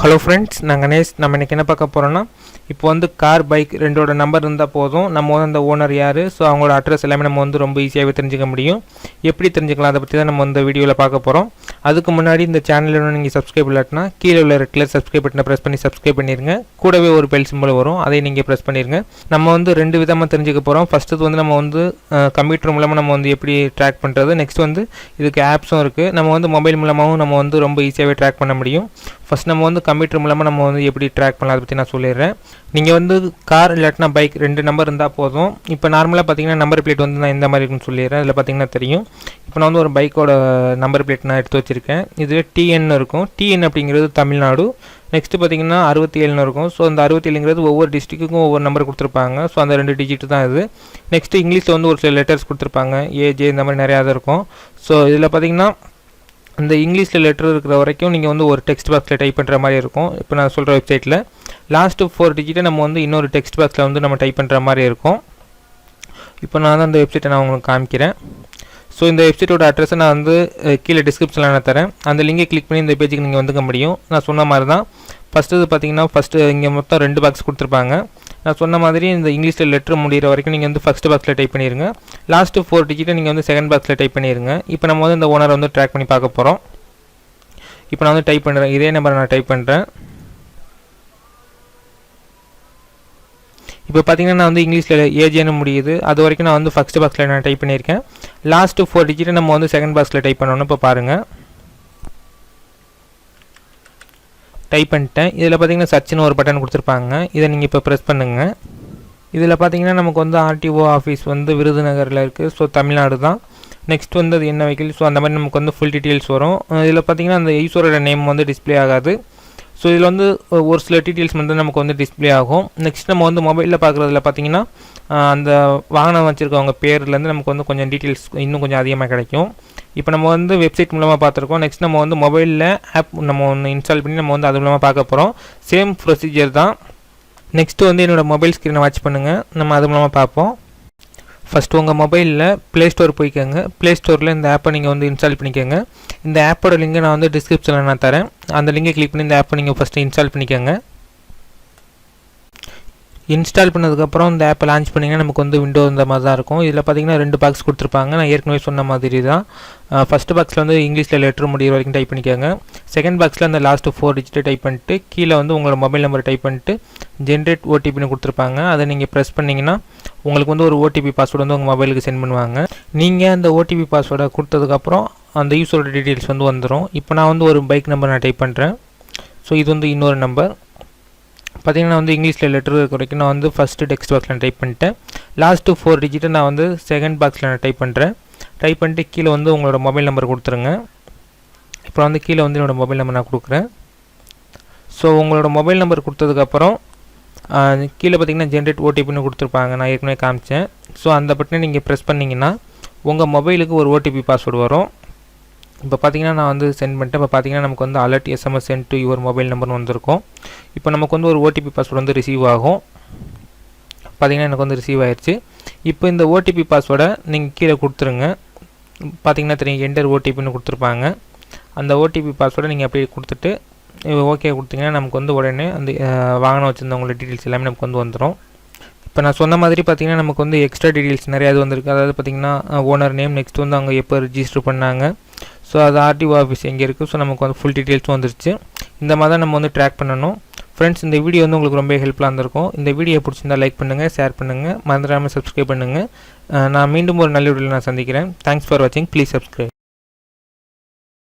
Hello friends நான் கணேஷ். நம்ம இன்றைக்கி என்ன பார்க்க போகிறோன்னா இப்போ வந்து கார் பைக் ரெண்டோட நம்பர் இருந்தால் போதும். நம்ம வந்து அந்த ஓனர் யார்? ஸோ அவங்களோட அட்ரஸ் எல்லாமே நம்ம வந்து ரொம்ப ஈஸியாகவே தெரிஞ்சுக்க முடியும். எப்படி தெரிஞ்சுக்கலாம்? அதை பற்றி தான் நம்ம இந்த வீடியோவில் பார்க்க போகிறோம் அதுக்கு முன்னாடி இந்த சேனலில் நீங்கள் சப்ஸ்கிரைப் இல்லாட்டினா கீழே உள்ள ரெட்டில் சப்ஸ்கிரைப் பட்டனை ப்ரெஸ் பண்ணி சப்ஸ்கிரைப் பண்ணிடுங்க கூடவே ஒரு பெல் சிம்பிள் வரும். அதை நீங்கள் ப்ரெஸ் பண்ணிடுங்க நம்ம வந்து ரெண்டு விதமாக தெரிஞ்சுக்க போகிறோம் ஃபஸ்ட்டு வந்து நம்ம வந்து கம்ப்யூட்டர் மூலமாக நம்ம வந்து எப்படி ட்ராக் பண்ணுறது நெக்ஸ்ட் வந்து இதுக்கு ஆப்ஸும் இருக்குது நம்ம வந்து மொபைல் மூலமாகவும் நம்ம வந்து ரொம்ப ஈஸியாகவே ட்ராக் பண்ண முடியும். ஃபஸ்ட் நம்ம வந்து கம்ப்யூட்டர் மூலமாக நம்ம வந்து எப்படி ட்ராக் பண்ணலாம் அதை பற்றி நான் சொல்லிடுறேன். நீங்கள் வந்து கார் இல்லாட்டினா பைக் ரெண்டு நம்பர் இருந்தால் போதும். இப்போ நார்மலாக பார்த்தீங்கன்னா நம்பர் பிளேட் வந்து நான் எந்த மாதிரி இருக்குன்னு சொல்லிடுறேன். அதில் பார்த்தீங்கன்னா தெரியும். இப்போ நான் வந்து ஒரு பைக்கோட நம்பர் பிளேட் நான் எடுத்து வச்சுருக்கேன். இதுவே டிஎன் இருக்கும். டிஎன் அப்படிங்கிறது தமிழ்நாடு. நெக்ஸ்ட்டு பார்த்தீங்கன்னா அறுபத்தி ஏழுன்னு இருக்கும். ஸோ அந்த அறுபத்தி ஏழுங்கிறது ஒவ்வொரு டிஸ்ட்ரிக்ட்டுக்கும் ஒவ்வொரு நம்பர் கொடுத்துருப்பாங்க. ஸோ அந்த ரெண்டு டிஜிட் தான் இது. நெக்ஸ்ட்டு இங்கிலீஷில் வந்து ஒரு சில லெட்டர்ஸ் கொடுத்துருப்பாங்க. ஏஜே இந்த மாதிரி நிறையா தான் இருக்கும். ஸோ இதில் பார்த்தீங்கன்னா அந்த இங்கிலீஷில் லெட்டர் இருக்கிற வரைக்கும் நீங்கள் வந்து ஒரு டெக்ஸ்ட் பாக்ஸில் டைப் பண்ணுற மாதிரி இருக்கும். இப்போ நான் சொல்கிற வெப்சைட்டில் லாஸ்ட்டு ஃபோர் டிஜிட்டை நம்ம வந்து இன்னொரு டெக்ஸ்ட் பாக்ஸில் வந்து நம்ம டைப் பண்ணுற மாதிரி இருக்கும். இப்போ நான் வந்து அந்த வெப்சைட்டை நான் உங்களுக்கு காமிக்கிறேன். ஸோ இந்த வெப்சைட்டோட அட்ரஸை நான் வந்து கீழே டிஸ்கிரிப்ஷனில் நான் தரேன். அந்த லிங்கை கிளிக் பண்ணி இந்த பேஜுக்கு நீங்கள் வந்துக்க முடியும். நான் சொன்ன மாதிரி தான் ஃபஸ்ட்டு பார்த்தீங்கன்னா ஃபஸ்ட்டு இங்கே மொத்தம் ரெண்டு பாக்ஸ் கொடுத்துருப்பாங்க. நான் சொன்ன மாதிரி இந்த இங்கிலீஷில் லெட்டர் முடிகிற வரைக்கும் நீங்கள் வந்து ஃபஸ்ட் பாக்ஸில் டைப் பண்ணிடுங்க லாஸ்ட்டு ஃபோர் டிஜிட்டை நீங்கள் வந்து செகண்ட் பாக்ஸில் டைப் பண்ணிடுங்க இப்போ நம்ம வந்து இந்த ஓனரை வந்து ட்ராக் பண்ணி பார்க்க போகிறோம் இப்போ நான் வந்து டைப் பண்ணுறேன் இதே நம்பரை நான் டைப் பண்ணுறேன் இப்போ பார்த்தீங்கன்னா நான் வந்து இங்கிலீஷில் ஏஜேன்னு முடியுது? அது வரைக்கும் நான் வந்து ஃபஸ்ட் பாக்ஸில் நான் டைப் பண்ணியிருக்கேன். லாஸ்ட்டு ஃபோர் டிஜிட்டை நம்ம வந்து செகண்ட் பாக்ஸில் டைப் பண்ணணும். இப்போ பாருங்கள் டைப் பண்ணிட்டேன். இதில் பார்த்தீங்கன்னா சர்ச்னு ஒரு பட்டன் கொடுத்துருப்பாங்க. இதை நீங்கள் இப்போ ப்ரெஸ் பண்ணுங்கள் இதில் பார்த்தீங்கன்னா நமக்கு வந்து ஆர்டிஓ ஆஃபீஸ் வந்து விருதுநகரில் இருக்குது ஸோ தமிழ்நாடு தான். நெக்ஸ்ட் வந்து அது என்ன வெஹிக்கிள் ஸோ அந்த மாதிரி நமக்கு வந்து ஃபுல் டீட்டெயில்ஸ் வரும். இதில் பார்த்தீங்கன்னா அந்த யூஸரோட நேம் வந்து டிஸ்பிளே ஆகாது. ஸோ இதில் வந்து ஒரு சில டீட்டெயில்ஸ் வந்து நமக்கு வந்து டிஸ்பிளே ஆகும். நெக்ஸ்ட் நம்ம வந்து மொபைலில் பார்க்குறதுல பார்த்தீங்கன்னா அந்த வாகனம் வச்சுருக்கவங்க பேர்லேருந்து நமக்கு வந்து கொஞ்சம் டீட்டெயில்ஸ் இன்னும் கொஞ்சம் அதிகமாக கிடைக்கும். இப்போ நம்ம வந்து வெப்சைட் மூலமாக பார்த்துருக்கோம் நெக்ஸ்ட் நம்ம வந்து மொபைலில் ஆப் நம்ம ஒன்று இன்ஸ்டால் பண்ணி நம்ம வந்து அது மூலமாக பார்க்க போகிறோம் சேம் ப்ரொசீஜர் தான். நெக்ஸ்ட்டு வந்து என்னோடய மொபைல் ஸ்க்ரீனை வாட்ச் பண்ணுங்கள் நம்ம அது மூலமாக பார்ப்போம் ஃபஸ்ட்டு உங்கள் மொபைலில் ப்ளே ஸ்டோர் போய்க்கோங்க. ப்ளே ஸ்டோரில் இந்த ஆப்பை நீங்கள் வந்து இன்ஸ்டால் பண்ணிக்கோங்க. இந்த ஆப்போட லிங்கை நான் வந்து டிஸ்கிரிப்ஷனில் நான் தரேன். அந்த லிங்கை கிளிக் பண்ணி இந்த ஆப்பை நீங்கள் ஃபஸ்ட்டு இன்ஸ்டால் பண்ணிக்கோங்க. இன்ஸ்டால் பண்ணதுக்கப்புறம் இந்த ஆப்பை லான்ச் பண்ணிங்கன்னா நமக்கு வந்து விண்டோ இந்த மாதிரி தான் இருக்கும். இதில் பார்த்தீங்கன்னா ரெண்டு பாக்ஸ் கொடுத்துருப்பாங்க. நான் ஏற்கனவே சொன்ன மாதிரி தான். ஃபஸ்ட்டு பாக்ஸில் வந்து இங்கிலீஷில் லெட்டர் முடிகிற வரைக்கும் டைப் பண்ணிக்கோங்க. செகண்ட் பாக்ஸில் அந்த லாஸ்ட்டு ஃபோர் டிஜிட்டை டைப் பண்ணிட்டு கீழே வந்து உங்களோட மொபைல் நம்பர் டைப் பண்ணிட்டு ஜென்ரேட் ஓடிபின்னு கொடுத்துருப்பாங்க. அதை நீங்கள் ப்ரெஸ் பண்ணிங்கன்னா உங்களுக்கு வந்து ஒரு ஓடிபி பாஸ்வேர்டு வந்து உங்கள் மொபைலுக்கு சென்ட் பண்ணுவாங்க. நீங்கள் அந்த ஓடிபி பாஸ்வேர்டை கொடுத்ததுக்கப்புறம் அந்த யூஸரோட டீட்டெயில்ஸ் வந்து வந்துடும் இப்போ நான் வந்து ஒரு பைக் நம்பர் நான் டைப் பண்ணுறேன் ஸோ இது வந்து இன்னொரு நம்பர் பார்த்திங்கன்னா வந்து இங்கிலீஷில் லெட்டர் இருக்க வரைக்கும் நான் வந்து ஃபஸ்ட்டு டெக்ஸ்ட் பாக்ஸில் டைப் பண்ணிட்டேன். லாஸ்ட்டு ஃபோர் டிஜிட்டை நான் வந்து செகண்ட் பாக்ஸில் நான் டைப் பண்ணுறேன் டைப் பண்ணிட்டு கீழே வந்து உங்களோட மொபைல் நம்பர் கொடுத்துருங்க. இப்போ வந்து கீழே வந்து என்னோடய மொபைல் நம்பர் நான் கொடுக்குறேன். ஸோ உங்களோட மொபைல் நம்பர் கொடுத்ததுக்கப்புறம் கீழே பார்த்தீங்கன்னா ஜென்ரேட் ஓடிபின்னு கொடுத்துருப்பாங்க. நான் ஏற்கனவே காமிச்சேன். ஸோ அந்த பட்டனை நீங்கள் ப்ரெஸ் பண்ணிங்கன்னா உங்கள் மொபைலுக்கு ஒரு ஓடிபி பாஸ்வேர்டு வரும். இப்போ பார்த்தீங்கன்னா நான் வந்து சென்ட் பண்ணிட்டேன். இப்போ பார்த்தீங்கன்னா நமக்கு வந்து alert SMS sent to your mobile நம்பர்னு வந்திருக்கும். இப்போ நமக்கு வந்து ஒரு ஓடிபி பாஸ்வேர்டு வந்து ரிசீவ் ஆகும். பார்த்தீங்கன்னா எனக்கு வந்து ரிசீவ் ஆயிடுச்சு இப்போ இந்த ஓடிபி பாஸ்வேர்டை நீங்கள் கீழே கொடுத்துருங்க. பார்த்தீங்கன்னா தெரியும் என்டர் ஓடிபின்னு கொடுத்துருப்பாங்க. அந்த ஓடிபி பாஸ்வேர்டை நீங்கள் அப்படியே கொடுத்துட்டு ஓகே கொடுத்தீங்கன்னா நமக்கு வந்து உடனே அந்த வாகனம் வச்சுருந்தவங்களோட டீட்டெயில்ஸ் எல்லாமே நமக்கு வந்து வந்துடும் இப்போ நான் சொன்ன மாதிரி பார்த்தீங்கன்னா நமக்கு வந்து எக்ஸ்ட்ரா டீட்டெயில்ஸ் நிறையா இது வந்திருக்கு. அதாவது பார்த்தீங்கன்னா ஓனர் நேம் நெக்ஸ்ட் வந்து அவங்க எப்போ ரிஜிஸ்டர் பண்ணாங்க. ஸோ அது ஆர்டிஓ ஆஃபீஸ் எங்கே இருக்குது ஸோ நமக்கு வந்து ஃபுல் டீட்டெயில்ஸும் வந்துருச்சு. இந்த மாதிரி தான் நம்ம வந்து ட்ராக் பண்ணணும். ஃப்ரெண்ட்ஸ் இந்த வீடியோ வந்து உங்களுக்கு ரொம்ப ஹெல்ப்ஃபுல்லாக இருந்திருக்கும். இந்த வீடியோ பிடிச்சிருந்தா லைக் பண்ணுங்கள் ஷேர் பண்ணுங்கள் மறந்துடாமல் சப்ஸ்கிரைப் பண்ணுங்கள் நான் மீண்டும் ஒரு நல்ல வீடியோவில் நான் சந்திக்கிறேன். தேங்க்ஸ் ஃபார் வாட்சிங் ப்ளீஸ் சப்ஸ்கிரைப்